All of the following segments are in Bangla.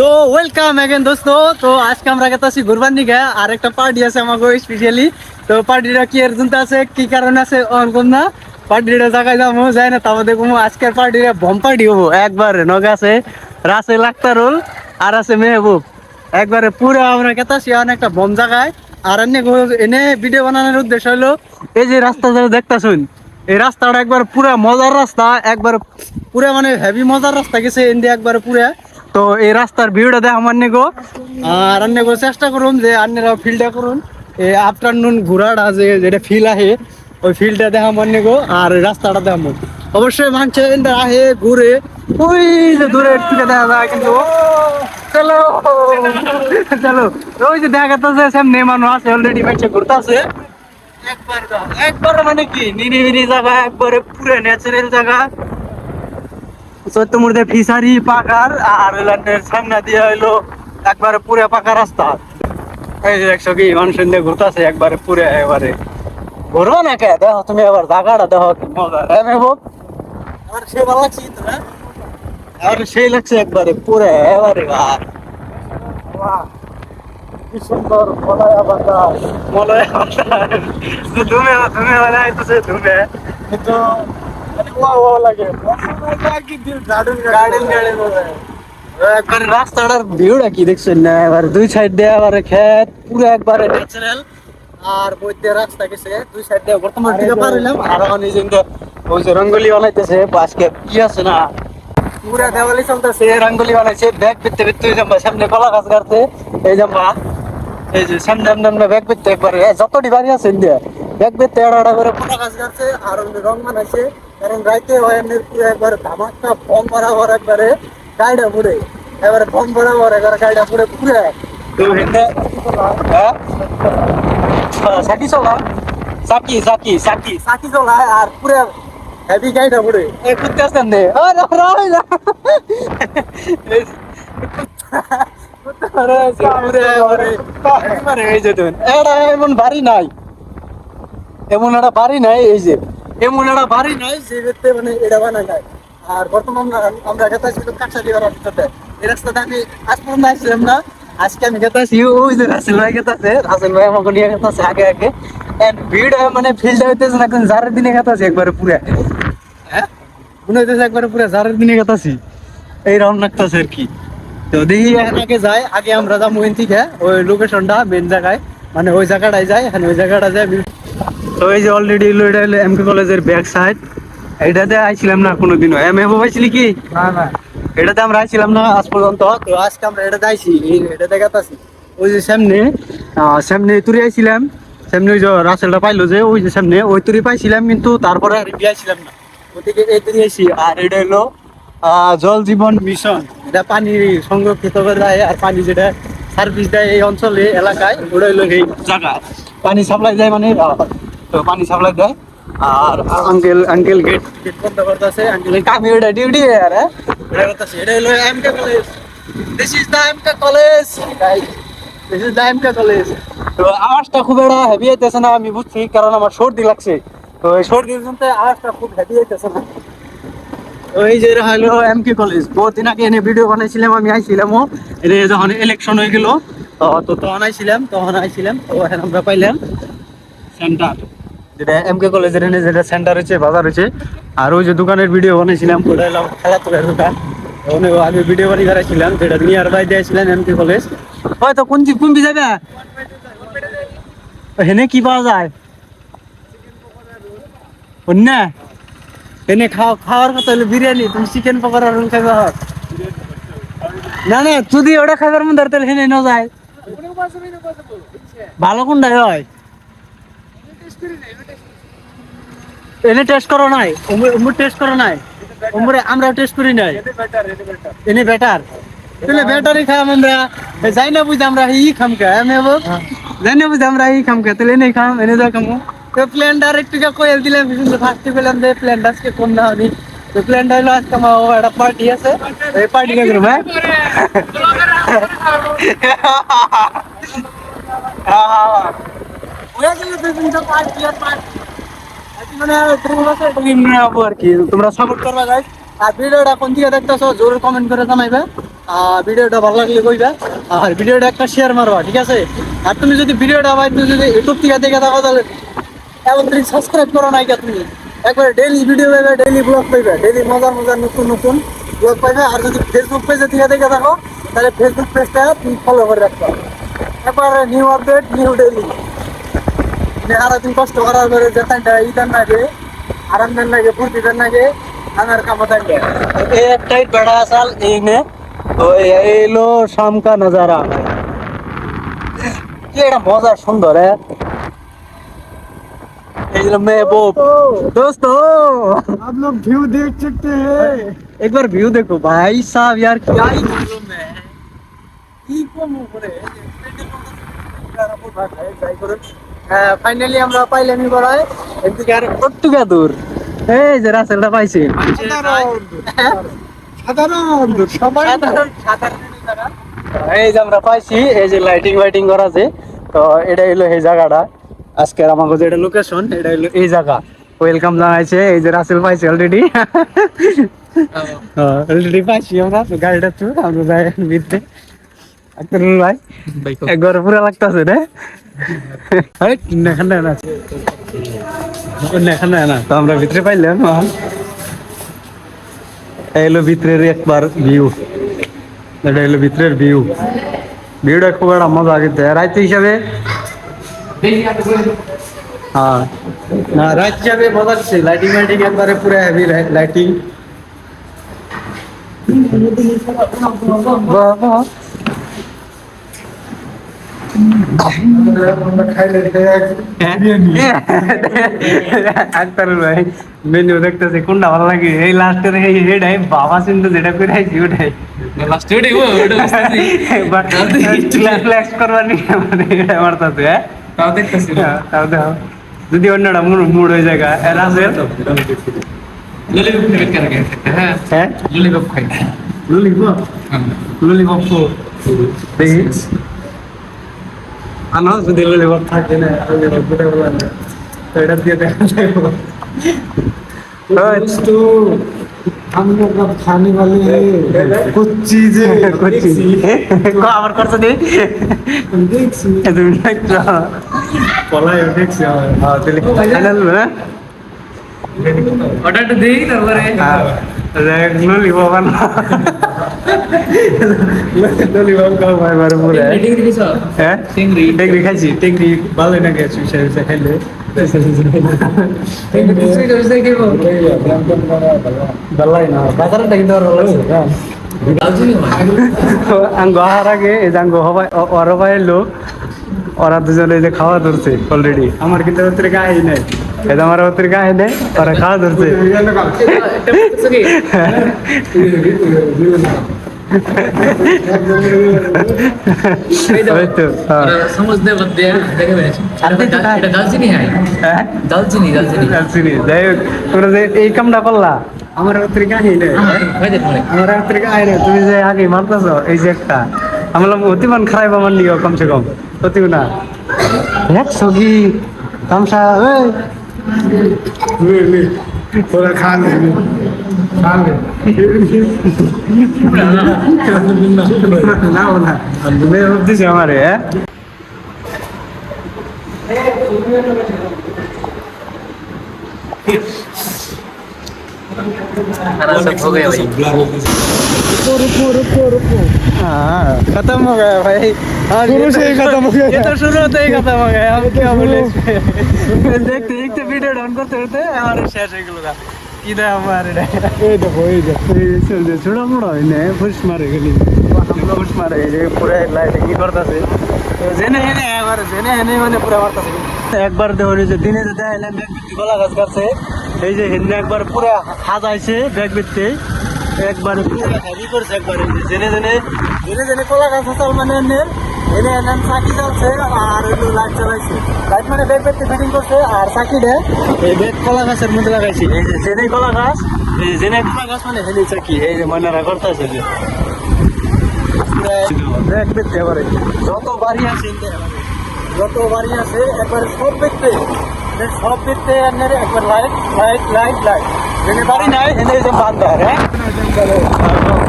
তো ওয়েলকাম এগেন দোস্ত। তো আজকে আমরা গেতাছি ঘুরবার নিগে আর একটা পার্টি আছে আমাকে স্পেশালি তো পার্টিটা কি এর জন্য আছে, কি কারণে আছে অনকম না? পার্টিটা জায়গায় যাব যায় না তাও দেখব আজকের পার্টিটা বম পার্টি হব। একবারে নগে আছে রাসেল আক্তারুল আর আছে মেহবুব। একবারে পুরো আমরা গেতাছি অনেকটা বম জায়গায় আর এনে ভিডিও বানানোর উদ্দেশ্য হলো, এই যে রাস্তা যারা দেখতাছুন এই রাস্তাটা একবার পুরা মজার রাস্তা, একবার পুরা মানে হেভি মজার রাস্তা গেছে ইন্ডিয়া একবার পুরা। তো এই রাস্তার ভিউটা দেখা মানে গো আর আন্নে গো চেষ্টা করুন যে আন্নেরা ফিল্ডটা করুন। এই আফটারনুন ঘোরাটা যে যেটা ফিল আহে, ওই ফিল্ডটা দেখা মানে গো আর রাস্তাটা দেখা মন অবশ্যই মানছে ইন্ডিয়া আহে, ঘুরে। ওই যে দূরে থেকে দেখা যায় কিন্তু। চলো। চলো। ওই যে দেখা যাচ্ছে সামনে মানুষ আছে অলরেডি মানছে একবার দাও। একবার মানে কি? নিরিবিলি জায়গা একবারে পুরো ন্যাচারাল জায়গা। চৈত্তমূর্তে ফিসারি পাকার আর সামনে দিয়ে হইল একবারে পুরো পাকা রাস্তা। এই যে একশো কি মানুষ দিয়ে ঘুরতেছে একবারে পুরো এবারে। ঘুরবো না কে? দেখো তুমি আবার জায়গাটা দেখো কি মজা। হ্যাঁ আমার সে ভালো লাগছে আর সেই লাগছে একবারে পুরো এবারে। বাহ। কি সুন্দর মলয়া বাতাস মলয়া বাতাস ধুমে ধুমে মানে আইতেছে ধুমে। কিন্তু ওয়া ওয়া লাগে। গার্ডেন গার্ডেন একবার রাস্তাটার ভিউটা কি দেখছেন না? এবার দুই সাইড দিয়ে আবার ক্ষেত পুরো একবারে ন্যাচারাল আর মধ্যে রাস্তা গেছে দুই সাইড দিয়ে বর্তমান দিকে পার হইলাম। আর এখন এই ওই যে রঙ্গলি বানাইতেছে আজকে কি আছে না? পুরা দেওয়ালি চলতেছে রঙ্গলি বানাইছে ব্যাগ পেতে পেতে সামনে কলা গাছ গাড়তে এই জাম্বা এই যে সামনে সামনে ব্যাগ পেতে একবারে যতটি বাড়ি আছে ইন্ডিয়া, ব্যাগ এড়া এড়া করে কলা গাছ গাড়ছে আর ওমনি রং বানাইছে কারণ রাইতে হয় এমনি পুরো একবারে ধামাকা বম বরাবর একবারে গাড়িটা পুরে এবারে বম বরাবর একবারে গাড়িটা পুরে পুরে। তো হেঁটে হ্যাঁ সাকি চলা সাকি সাকি সাকি সাকি চলায় আর পুরে হেভি গাড়িটা পুরে এ কুত্তে আসতেন দে। আরে রাই না এমন বাড়ি নাই। এমন একটা বাড়ি নাই এই যে। এমন একটা বাড়ি নাই যে মানে এটা বানা যায় আর বর্তমান আমরা- আমরা গেতাছি তো রাস্তাতে এই রাস্তাতে আমি আজ পর্যন্ত আসছিলাম না আজকে আমি গেতাছি ওই যে রাসেল ভাই গেতাছে রাসেল ভাই আমাকে নিয়ে গেতাছে আগে আগে। এন্ড ভিড় মানে ফিল্ড হইতেছে না জারের দিনে গেতাছে একবারে পুরে। হ্যাঁ? মনে হইতেছে একবারে পুরে জারের দিনে গেতাছি এই রাউন্ড লাগতেছে আর কি। তো দেখি আগে যাই আগে আমরা যাব এন থেকে ওই লোকেশনটা মেন জায়গায়। মানে ওই জায়গাটায় যাই এখানে ওই জায়গাটা যাই তো এই যে অলরেডি এটা হলো এমকে কলেজের ব্যাক সাইড এটাতে আইছিলাম না কোনোদিনও। এম এ পাইছিলি কি? না না। এটাতে আমরা আইছিলাম না আজ পর্যন্ত। তো আজকে আমরা এটাতে আইছি এটাতে গেতাছি। ওই যে সামনে সামনে তুরি আইছিলাম। সামনে ওই যে রাসেলটা পাইলো যে ওই যে সামনে ওই তুরি পাইছিলাম কিন্তু তারপরে আর এগিয়ে আইছিলাম না। ওদিকে এই তুরি আইছি আর এটা হলো জল জীবন মিশন এটা পানি সংরক্ষিত করে দেয় আর পানি যেটা সার্ভিস দেয় এই অঞ্চলে, এলাকায় ওটা হলো এই জায়গা। পানি সাপ্লাই দেয় মানে পানি সাপ্লাই দেয়। আর আঙ্কেল আঙ্কেল গেট গেট বন্ধ করতেছে আঙ্কেল কামি ওটা ডিউটি আর হ্যাঁ? এটা করতেছে। এটা হলো MK college this is the MK college this is the MK college তো আওয়াজটা খুব একটা হেভি হইতেছে না, আমি বুঝছি, কারণ আমার সর্দি লাগছে। তো এই সর্দির জন্য আওয়াজটা খুব হেভি হইতেছে না। এই যে হলো এম কে কলেজ বহুদিন আগে এনে ভিডিও বানাইছিলাম, আমি আইছিলামও। এনে যখন ইলেকশন হয়ে গেল, তো তখন আইছিলাম তখন আইছিলাম, তো এখন আমরা পাইলাম সেন্টার যেটা এম কে কলেজের এনে যেটা সেন্টার হচ্ছে বাজার হচ্ছে আর ওই যে দোকানের ভিডিও বানাইছিলাম, ওটা হলো খেলাধুলার দোকান। ওখানে আগে ভিডিও বানিয়ে বেড়াইছিলাম, যেটা নিয়ার বাই দিয়েছিলেন এম কে কলেজ হয়তো কোন কোন যাবে? হেনে কি পাওয়া যায়? অন্য? এনে খাও খাওয়ার কথা হলো বিরিয়ানি তুমি চিকেন পকোড়া রোল হোক না না যদি ওটা খাবার মন ধরতে হেনে ন যায়। ভালো কোনটা হয়? এনে টেস্ট করো নাই? উমর টেস্ট করো নাই? উমরে আমরা টেস্ট করি নাই? এনে বেটার তাহলে বেটারই খাম আমরা। যাই না বুঝে আমরা ই খাম কে আমি যাই না বুঝে আমরা ই খাম কে তাহলে এনে খাম এনে যা খামু। তো প্ল্যান ডাইরেক্ট কে কইল দিলাম কিন্তু ফার্স্ট পেলাম যে আজকে কোন না হনি তো প্ল্যান ডাইলো আজকে আমার একটা পার্টি আছে। এই পার্টি কে করব হ্যাঁ? মানে ভিডিওটা ভালো লাগলে কইবা। আর ভিডিওটা একটা শেয়ার মারবা, ঠিক আছে? আর তুমি যদি ভিডিওটা ভাই, তুমি যদি ইউটিউব থেকে দেখে থাকো, তাহলে এখন তুমি সাবস্ক্রাইব করো নাই তুমি? একবার ডেইলি ভিডিও পাইবে ডেইলি ব্লগ পাইবে ডেলি মজার মজার নতুন নতুন ব্লগ পাইবে। আর যদি ফেসবুক পেজে দিয়ে দেখে থাকো, তাহলে ফেসবুক পেজটা তুমি ফলো করে রাখতে একবার নিউ আপডেট নিউ ডেইলি আর তুমি কষ্ট করার পরে যেতানটা ইদান লাগে আরাম দেন লাগে, ফুর্তি দেন লাগে আমার কামো থাকবে এই একটাই বেড়া আসাল, এই নে। তো এইলো শামকা নজারা কি এটা মজা সুন্দর হ্যাঁ? এই যে মেহবুব दोस्तों आप लोग व्यू देख सकते हैं एक बार व्यू देखो भाई साहब यार क्या ही मालूम है কি কম উপরে ফাইনালি আমরা পাইলাম বড়াই এদিকে আর কতটুকু দূর এই যে রাসেলটা পাইছি সাধারণ সবাই সাধারণ সাধারণ জায়গা। এই যে আমরা পাইছি এই যে লাইটিং ফাইটিং করা আছে তো এটা হলো এই জায়গাটা আজকের আমাকে যেটা লোকেশন এটা হলো এই জায়গা। ওয়েলকাম জানাইছে এই যে রাসেল পাইছি অলরেডি অলরেডি পাইছি আমরা গাড়িটা তো আমরা যাই ভিতরে আক্তারুল ভাই একবার পুরো লাগতেছে রে এই, এখানে না এখানে না তো আমরা ভিতরে পাইলাম আহ। ভিতরের একবার ভিউ এটা ভিতরের ভিউ ভিউটা খুব একটা মজা কিন্তু। রাত হিসাবে রাত হিসাবে মজা দিচ্ছে লাইটিং লাইটিং একবারে পুরো হেভি লাইটিং আক্তারুল ভাই মেনু দেখতেছে কোনটা ভালো লাগে? এই লাস্টের এই হেডাই বাবা সিন্ধু যেটা করে আইছি ওটাই। লাস্ট ওটাই ও ওটা বাট ফ্ল্যাক্স করবার নি মানে এটা মারতাছে হ্যাঁ? তাও দেখতেছি। না তাও দাও যদি অন্যটা মুড মুড হয়ে যায় রাসেল? ললিপপ থেকে কেন কেন হ্যাঁ হ্যাঁ? ললিপপ খাই। ললিপপ ললিপপ তো দেখি। আনো যদি ললিপপ থাকে না ললিপপ কোথায় বলা না তো এটা দিয়ে দেখা যাবে। खाने वाले कुछ चीजें कुछ चीजें को आवर कर सकते देख सी तुम लाइक पला है देख सी हां चले चल ना অর্ডারটা দেই তারপরে। ললি বাবা না ললি বাবা কাউ ভাই বারে পুরো টেংরি খাইছি? টেংরি। ভালো লাগে সুইসাইড খাইলে। আঙ্গ আগে এই যে আঙ্গ হবাই ওর লোক যে খাওয়া ধরছে অলরেডি আমার কিন্তু ওর গায়ে নেই এটা আমার ওর গায়ে নেই ওরা খাওয়া ধরছে এই হ্যাঁ। হয়। হ্যাঁ? এই কামটা করলা আমার ভাই দেখ মনে আমার গায়ে নেই। তুমি যে আগে মারতেছো এই যে একটা। আমার অতিমান খারাপ আমার নিও কমসে কম। অতিও না দেখছ কি? তামসা ওই थोड़ा खत्म हो गया भाई शुरू खत्म हो गया ये तो शुरू होते ही खत्म हो गया हम क्या बोले देखते देखते वीडियो डाउन करते होते हमारे शेयर से কি দেখো মারে এই দেখো এই দেখো ছোট মোড় হয় না ফুস মারে গেলি ফুস মারে যে লাইট কি করতেছে জেনে হেনে একবার জেনে হেনে মানে পুরো মারতেছে একবার দেখো দিনে যে দেয় না ব্যাগ ভিত্তি গলা গাছ কাটছে এই যে হিন্দে একবার পুরো সাজাইছে ব্যাগ ভিত্তি একবার পুরো হেভি করছে একবার। জেনে জেনে জেনে জেনে কলা গাছ হাসাল মানে এনে এনে এনে চাকি জ্বলছে আর ওই লাইট চালাইছে লাইট মানে ব্যাগ বিত্তি ফিটিং করছে আর চাকি দে এই ব্যাগ কলা গাছের মধ্যে লাগাইছে এই যে জেনে কলা গাছ এই যে জেনে কলা গাছ মানে হেনে চাকি এই যে ময়নারা করতেছে যে ব্যাগ বিত্তি এবারে যত বাড়ি আছে যত বাড়ি আছে একবার সব দেখতে সব দেখতে আপনার একবার লাইট লাইট লাইট লাইট যেখানে বাড়ি নাই এনে যে বান্দার হ্যাঁ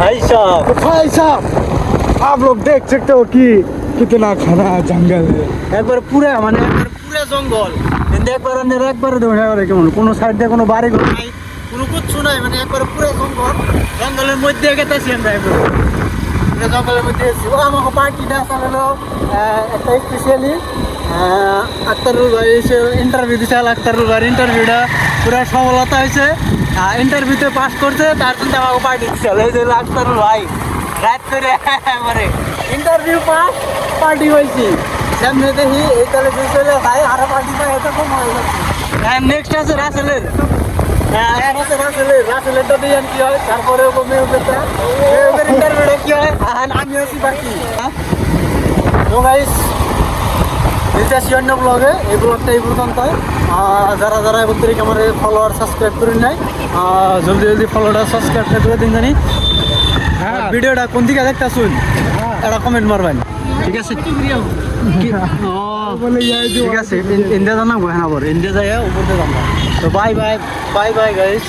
ভাই সাহেব तो भाई साहब आप लोग देख सकते हो कि कितना घना जंगल है একবার পুরা মানে একবার পুরা জঙ্গল কিন্তু একবার আপনার একবার দেখা করে কেমন কোনো সাইড দিয়ে কোনো বাড়ি ঘর নাই কোনো কিচ্ছু নাই মানে একবার পুরা জঙ্গল জঙ্গলের মধ্যে গেতেছি আমরা একবার পুরা জঙ্গলের মধ্যে এসেছি ও আমাকে পার্টিটা চালালো একটা স্পেশালি আক্তারুল ভাই এসে ইন্টারভিউ দিছে আক্তারুল ভাইয়ের ইন্টারভিউটা পুরা সফলতা হয়েছে ইন্টারভিউতে পাস করছে তার জন্য আমাকে পার্টি দিচ্ছে এই যে হলো আক্তারুল ভাই রাত করে মানে ইন্টারভিউ পাস পার্টি হয়েছি। সামনে দেখি এই তাহলে চলে ভাই আরও পার্টি পাই এটা কম হয়ে যাচ্ছে হ্যাঁ নেক্সট আছে রাসেলের। হ্যাঁ আছে রাসেলের। রাসেলেরটা দিয়ে কি হয়? তারপরে ইন্টারভিউটা কি হয়? আমি আছি বাকি। তো গাইস এটা আছি অন্য ব্লগে এই ব্লগটা এই পর্যন্ত। যারা যারা এখন থেকে আমার ফলোয়ার সাবস্ক্রাইব করে নাই জলদি জলদি ফলোটা সাবস্ক্রাইব করে দিন জানি। হ্যাঁ। ভিডিওটা কোন দিকে দেখতা শুন একটা কমেন্ট মারবেন। ঠিক আছে? ঠিক আছে। ইন্ডিয়া জানা গো হ্যাঁ ইন্ডিয়া যাই উপরে জানা তো bye bye bye bye guys